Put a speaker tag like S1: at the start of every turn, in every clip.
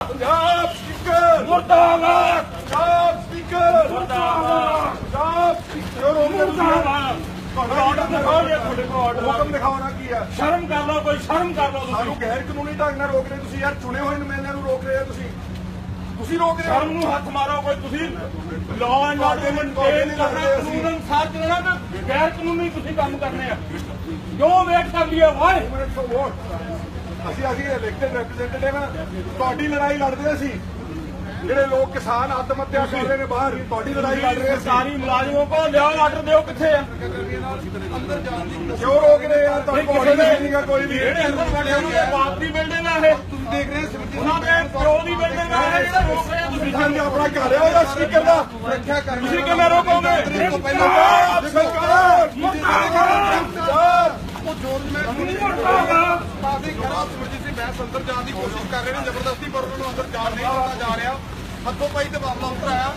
S1: Punjab speaker.
S2: ਮੁਰਦਾਬਾਦ।
S1: Punjab speaker.
S2: ਮੁਰਦਾਬਾਦ।
S1: Punjab speaker.
S2: ਮੁਰਦਾਬਾਦ। ਤੁਹਾਡਾ ਆਰਡਰ ਦਿਖਾਓ ਜੇ ਤੁਹਾਡੇ ਕੋਲ
S1: ਹੁਕਮ ਦਿਖਾਓ ਨਾ ਕੀ ਆ
S2: ਸ਼ਰਮ ਕਰ ਲਓ ਕੋਈ ਸ਼ਰਮ ਕਰ ਲਓ ਤੁਸੀਂ।
S1: ਸਾਨੂੰ ਗੈਰ ਕਾਨੂੰਨੀ ਢੰਗ ਨਾਲ ਰੋਕ ਰਹੇ ਤੁਸੀਂ। ਯਾਰ ਚੁਣੇ ਹੋਏ ਨੁਮਾਇੰਦਿਆਂ ਨੂੰ ਰੋਕ ਰਹੇ ਹੋ ਤੁਸੀਂ। ਤੁਸੀਂ ਰੋਕ ਰਹੇ
S2: ਸ਼ਰਮ
S1: ਹੋ
S2: ਨੂੰ ਹੱਥ ਮਾਰੋ ਕੋਈ। ਤੁਸੀਂ ਲਾਅ ਐਂਡ ਆਰਡਰ ਮੇਨਟੇਨ ਕਰਨਾ ਕਾਨੂੰਨ ਅਨੁਸਾਰ ਚੱਲਣਾ ਨਾ ਗੈਰ ਕਾਨੂੰਨੀ ਤੁਸੀਂ ਕੰਮ ਕਰਨੇ ਆ। ਕਿਉਂ ਵੇਟ ਕਰ
S1: ਫॉर ਵੋਟ ਅਸੀਂ ਅਸੀਂ ਇਲੈਕਟਡ ਰਿਪਰੈਜ਼ੈਂਟੇਟਿਵ ਹਾਂ ਤੁਹਾਡੀ ਲੜਾਈ ਲੜਦੇ ਅਸੀਂ। ਜਿਹੜੇ ਲੋਕ ਕਿਸਾਨ ਆਤਮ ਹੱਤਿਆ ਕਰ ਰਹੇ ਨੇ ਬਾਹਰ ਤੁਹਾਡੀ ਲੜਾਈ ਲੜ ਰਹੇ
S2: ਸਰਕਾਰੀ ਮੁਲਾਜ਼ਮੋਂ ਕੋ ਲਿਆ ਆਰਡਰ ਦਿਓ ਕਿੱਥੇ ਆ?
S1: ਕਿਉਂ ਰੋਕ ਰਹੇ ਯਾਰ ਤੁਹਾਡੇ ਕੋਲ ਆਰਡਰ ਨਹੀਂਗਾ ਕੋਈ ਵੀ।
S2: ਜਿਹੜੇ ਅੰਦਰ ਬੈਠੇ ਉਹਨਾਂ ਦੇ ਬਾਪ ਦੀ ਬਿਲਡਿੰਗ ਆ ਇਹ।
S1: ਤੁਸੀਂ ਦੇਖ ਰਹੇ ਹੋ
S2: ਉਹਨਾਂ ਦੇ ਪਿਓ ਦੀ ਬਿਲਡਿੰਗ ਆ ਇਹ ਜਿਹੜਾ ਰੋਕ ਰਹੇ ਆ ਤੁਸੀਂ
S1: ਸਾਨੂੰ ਆਪਣਾ ਘਰ ਹੈ ਉਹਦਾ ਸਪੀਕਰ ਦਾ।
S3: ਰੱਖਿਆ ਕਰ
S2: ਤੁਸੀਂ ਕਿਵੇਂ ਰੋਕੋਗੇ?
S1: ਪੰਜਾਬ ਸਰਕਾਰ
S3: ਉਹ ਜੋਰ ਮੈਂ
S2: ਮੁਰਦਾਬਾਦ!
S3: ਕਾਫੀ ਖਰਾਬ ਸਮਝੀ ਸੀ ਮੈਂ ਅੰਦਰ ਜਾਣ ਦੀ ਕੋਸ਼ਿਸ਼ ਕਰ ਰਹੇ ਨੇ ਜ਼ਬਰਦਸਤੀ ਪਰ ਉਹਨਾਂ ਨੂੰ ਅੰਦਰ ਜਾਣ ਨਹੀਂ ਦਿੱਤਾ ਜਾ ਰਿਹਾ। ਹੱਥੋਂ ਪਾਈ ਤੇ ਮਾਮਲਾ ਉਤਰਾਇਆ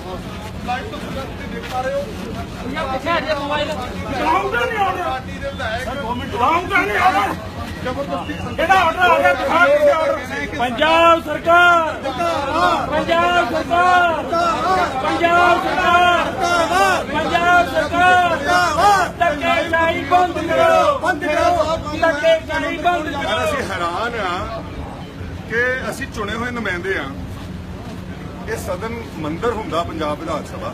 S3: ਲਾਈਵ ਤੋਂ ਤੁਸੀਂ ਦੇਖ ਪਾ ਰਹੇ ਹੋ।
S4: ਪਿੱਛੇ ਹਟ ਜਾ ਮੋਬਾਈਲ
S2: ਲਾਉਂਗਾ ਨਹੀਂ ਆਰਡਰ
S3: ਪਾਰਟੀ ਦੇ ਵਿਧਾਇਕ
S2: ਲਾਉਂਗਾ ਨਹੀਂ ਆਰਡਰ
S3: ਜ਼ਬਰਦਸਤੀ
S2: ਕਿਹੜਾ ਆਰਡਰ ਆ ਗਿਆ? ਦਿਖਾ ਕਿੱਥੇ ਆਰਡਰ ਪੰਜਾਬ ਸਰਕਾਰ। ਪੰਜਾਬ ਸਰਕਾਰ। ਪੰਜਾਬ ਸਰਕਾਰ। ਪੰਜਾਬ ਸਰਕਾਰ। ਧੱਕੇ ਚਾਈ ਬੰਦ ਕਰੋ। ਬੰਦ ਕਰੋ। ਧੱਕੇ ਚਾਈ ਬੰਦ
S1: ਯਾਰ
S2: ਕਰੋ
S1: ਅਸੀਂ ਹੈਰਾਨ ਆ ਕਿ ਅਸੀਂ ਚੁਣੇ ਹੋਏ ਨੁਮਾਇੰਦੇ ਆ। ਇਹ ਸਦਨ ਮੰਦਰ ਹੁੰਦਾ ਪੰਜਾਬ ਵਿਧਾਨ ਸਭਾ।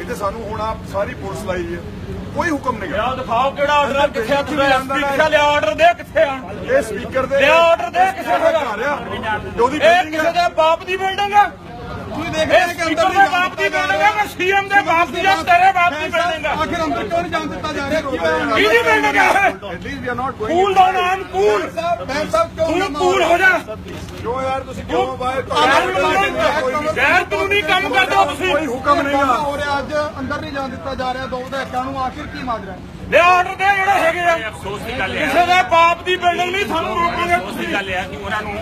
S1: ਇਹਦੇ ਸਾਨੂੰ ਹੁਣ ਆ ਸਾਰੀ ਪੁਲਿਸ ਲਾਈ ਹੈ ਕੋਈ ਹੁਕਮ ਨਹੀਂ
S2: ਲਿਆ ਦਿਖਾਓ ਕਿਹੜਾ ਆਰਡਰ ਕਿੱਥੇ ਆ ਤੁਸੀਂ ਐਸਪੀ ਕਿੱਥੇ ਲਿਆ ਆਰਡਰ ਦੇ ਕਿੱਥੇ ਆ?
S1: ਇਹ ਸਪੀਕਰ ਦੇ
S2: ਲਿਆ ਆਰਡਰ ਦੇ ਕਿਸੇ ਦਾ
S1: ਘਰ ਆ। ਉਹਦੀ
S2: ਇਹ
S1: ਬਿਲਡਿੰਗ
S2: ਕਿਸੇ ਦੇ ਬਾਪ ਦੀ ਬਿਲਡਿੰਗ ਆ?
S3: ਦੇਖ
S2: ਇਹ ਸਪੀਕਰ ਦੇ ਬਾਪ ਦੀ ਬਿਲਡਿੰਗ ਆ ਕਿ ਸੀਐਮ ਦੇ ਬਾਪ ਦੀ ਜਾਂ ਤੇਰੇ ਬਾਪ ਦੀ ਬਿਲਡਿੰਗ ਆ
S3: ਆਖਿਰ ਅੰਦਰ ਕਿਉਂ ਨਹੀਂ ਜਾਣ ਦਿੱਤਾ ਜਾ ਰਿਹਾ? ਕੀ ਹੋਇਆ
S2: ਕਿਹਦੀ ਬਿਲਡਿੰਗ ਆ
S1: least we are not going
S2: cool ਦਾ ਨਾਮ ਕੂਲ
S3: ਮੈਂ ਸਭ ਕਿਉਂ
S2: ਤੂੰ ਕੂਲ ਹੋ ਜਾ।
S1: ਜੋ ਯਾਰ ਤੁਸੀਂ ਕਿਉਂ ਬਾਹਰ
S2: ਗੈਰ ਕਾਨੂੰਨੀ ਕੰਮ ਕਰਦੇ ਹੋ ਤੁਸੀਂ।
S1: ਕੋਈ ਹੁਕਮ ਨਹੀਂ ਆ।
S3: ਹੋ ਰਿਹਾ ਅੱਜ ਅੰਦਰ ਨਹੀਂ ਜਾਣ ਦਿੱਤਾ ਜਾ ਰਿਹਾ। ਦੋ ਵਿਧਾਇਕਾਂ ਨੂੰ ਆਖਿਰ ਕੀ ਮਾਜਰਾ ਹੈ
S2: ਲੈ ਆਰਡਰ ਦੇ ਜਿਹੜੇ ਹੈਗੇ ਆ। ਕਿਸੇ ਦੇ ਬਾਪ ਦੀ ਬਿਲਡਿੰਗ ਨਹੀਂ ਸਾਨੂੰ ਰੋਕਾਂਗੇ ਤੁਸੀਂ ਗੱਲ ਆ ਕਿ ਉਹਨਾਂ ਨੂੰ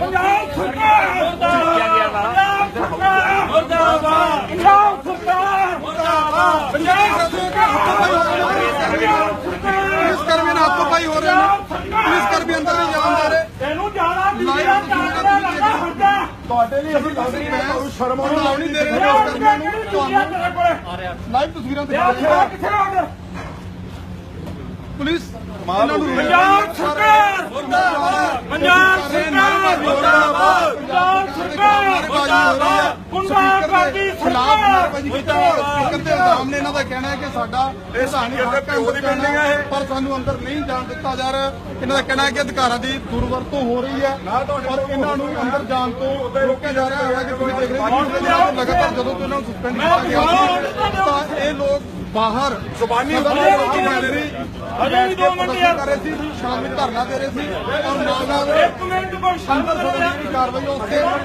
S2: ਪੰਜਾਬ ਸਰਕਾਰ! ਮੁਰਦਾਬਾਦ ਮੁਰਦਾਬਾਦ ਪੰਜਾਬ ਸਰਕਾਰ ਮੁਰਦਾਬਾਦ ਪੰਜਾਬ ਸਰਕਾਰ
S3: ਪੁਲਿਸ ਕਰਮੀ ਨਾਲ ਹੱਥੋਂ ਪਾਈ ਹੋ ਰਹੇ ਨੇ ਪੁਲਿਸ ਕਰਮੀ ਅੰਦਰ ਨਹੀਂ ਜਾਣ ਦੇ ਰਹੇ
S2: ਤੈਨੂੰ ਜਾਣਾ ਵੀਡੀਓ ਚਾਹਦਾ ਲੱਗਾ ਹੁੰਦਾ
S1: ਤੁਹਾਡੇ ਲਈ ਅਸੀਂ ਦੱਸ ਰਹੇ ਹਾਂ ਸ਼ਰਮ ਆਉਣੀ
S3: ਆਉਣੀ ਨਹੀਂ ਦੇ ਰਹੇ
S2: ਲੈ
S3: ਪੁਲਿਸ
S2: ਆਰਡਰ
S3: ਕਰਮੀਆਂ
S2: ਦੇ
S3: ਨੂੰ
S2: ਤੁਹਾਨੂੰ
S3: ਤੁਹਾਨੂੰ
S2: ਤੇਰੇ ਕੋਲੇ?
S3: ਲਾਈਵ ਤਸਵੀਰਾਂ ਦਿਖਾ ਰਹੇ
S2: ਕਿੱਥੇ ਆਰਡਰ
S3: ਪੁਲਿਸ।
S2: ਪੰਜਾਬ ਸਰਕਾਰ!
S3: ਮੁਰਦਾਬਾਦ।
S2: ਪੰਜਾਬ ਸਰਕਾਰ! ਮੁਰਦਾਬਾਦ। ਪੰਜਾਬ ਸਰਕਾਰ! ਮੁਰਦਾਬਾਦ। ਗੁੰਡਾਗਰਦੀ ਸਰਕਾਰ
S3: ਸਪੀਕਰ ਦੇ ਇਲਜ਼ਾਮ ਨੇ ਇਹਨਾਂ ਦਾ ਕਹਿਣਾ ਹੈ ਕਿ ਸਾਡਾ
S1: ਇਹ ਸਪੀਕਰ ਦੇ ਪਿਓ ਦੀ ਬਿਲਡਿੰਗ ਹੈ।
S3: ਪਰ ਸਾਨੂੰ ਅੰਦਰ ਨਹੀਂ ਜਾਣ ਦਿੱਤਾ ਜਾ ਰਿਹਾ। ਇਹਨਾਂ ਦਾ ਕਹਿਣਾ ਹੈ ਕਿ ਅਧਿਕਾਰਾਂ ਦੀ ਦੁਰਵਰਤੋਂ ਹੋ ਰਹੀ ਹੈ
S1: ਕੋਲ
S3: ਇਹਨਾਂ ਨੂੰ ਅੰਦਰ ਜਾਣ ਤੋਂ ਰੋਕਿਆ ਜਾ ਰਿਹਾ ਹੈ ਕਿ ਤੁਸੀਂ ਦੇਖ ਰਹੇ ਹੋ ਲਗਾਤਾਰ ਜਦੋਂ ਤੋਂ ਇਹਨਾਂ ਨੂੰ ਸਸਪੈਂਡ ਕੀਤਾ ਗਿਆ। ਲੋਕ ਬਾਹਰ
S1: ਜ਼ੁਬਾਨੀ
S3: ਬੈਠ
S1: ਰਹੇ।
S3: ਕੇ
S2: ਅਜੇ ਵੀ ਦੋ ਮਿੰਟ
S3: ਪ੍ਰਦਰਸ਼ਨ
S2: ਯਾਰ।
S3: ਕਰ ਰਹੇ ਸੀ ਸ਼ਾਮੀ ਧਰਨਾ ਦੇ ਰਹੇ ਸੀ ਔਰ ਨਾਲ ਨਾਲ
S2: ਇੱਕ ਮਿੰਟ
S3: ਅੰਦਰ ਸਦਨ ਦੀ ਕਾਰਵਾਈ ਉੱਥੇ ਅਪਡੇਟ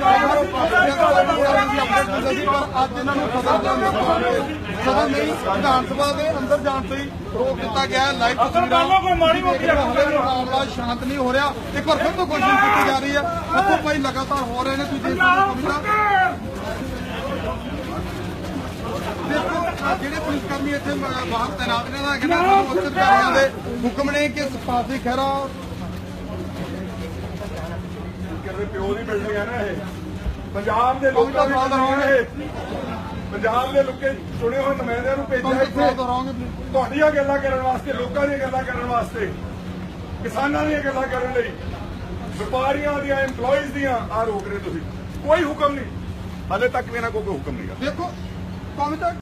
S3: ਸੀ ਪਰ ਅੱਜ ਇਹਨਾਂ ਨੂੰ ਸਦਨ ਦੇ ਸਦਨ ਨਹੀਂ ਵਿਧਾਨ ਸਭਾ ਦੇ ਅੰਦਰ ਜਾਣ ਤੋਂ ਰੋਕ ਦਿੱਤਾ ਗਿਆ ਲਾਈਵ
S2: ਉਹ ਕੋਈ ਮਾੜੀ ਮੋਟੀ
S3: ਮਾਮਲਾ ਸ਼ਾਂਤ ਨਹੀਂ ਹੋ ਰਿਹਾ। ਇੱਕ ਵਾਰ ਫਿਰ ਤੋਂ ਕੋਸ਼ਿਸ਼ ਕੀਤੀ ਜਾ ਰਹੀ ਹੈ। ਹੱਥੋਂ ਪਾਈ ਲਗਾਤਾਰ ਹੋ ਰਹੇ ਨੇ ਤੁਸੀਂ ਦੇਖ ਸਕਦੇ ਹੋ ਜਿਹੜੇ ਪੁਲਿਸ ਕਰਮੀ ਇੱਥੇ ਬਾਹਰ ਤੈਨਾਤ ਨੇ ਨਾ ਕਹਿੰਦਾ ਸਾਨੂੰ ਉੱਚ ਅਧਿਕਾਰੀਆਂ ਦੇ ਹੁਕਮ ਨੇ ਕਿ ਸਪਾਸੀ ਖਹਿਰਾ
S1: ਕਹਿੰਦੇ ਪਿਓ ਦੀ ਬਿਲਡਿੰਗ ਹੈ ਨਾ ਇਹ? ਪੰਜਾਬ ਦੇ ਲੋਕਾਂ ਦੀ ਬਿਲਡਿੰਗ ਹੈ ਇਹ। ਪੰਜਾਬ ਦੇ ਲੋਕੇ ਚੁਣੇ ਹੋਏ ਨੁਮਾਇੰਦਿਆਂ ਨੂੰ ਭੇਜਿਆ
S3: ਤੁਹਾਨੂੰ
S1: ਇੱਥੇ।
S3: ਦੁਹਰਾਉਂਗੇ
S1: ਤੁਹਾਡੀਆਂ ਗੱਲਾਂ ਕਰਨ ਵਾਸਤੇ ਲੋਕਾਂ ਦੀਆਂ ਗੱਲਾਂ ਕਰਨ ਵਾਸਤੇ ਕਿਸਾਨਾਂ ਦੀਆਂ ਗੱਲਾਂ ਕਰਨ ਲਈ ਵਪਾਰੀਆਂ ਦੀਆਂ EMPLOYEES ਦੀਆਂ ਆ ਰੋਕ ਰਹੇ ਤੁਸੀਂ। ਕੋਈ ਹੁਕਮ ਨਹੀਂ। ਹਾਲੇ ਤੱਕ ਵੀ ਕੋਈ ਹੁਕਮ ਨਹੀਂ
S3: ਦੇਖੋ ਕੌਮੀ ਤਾਂ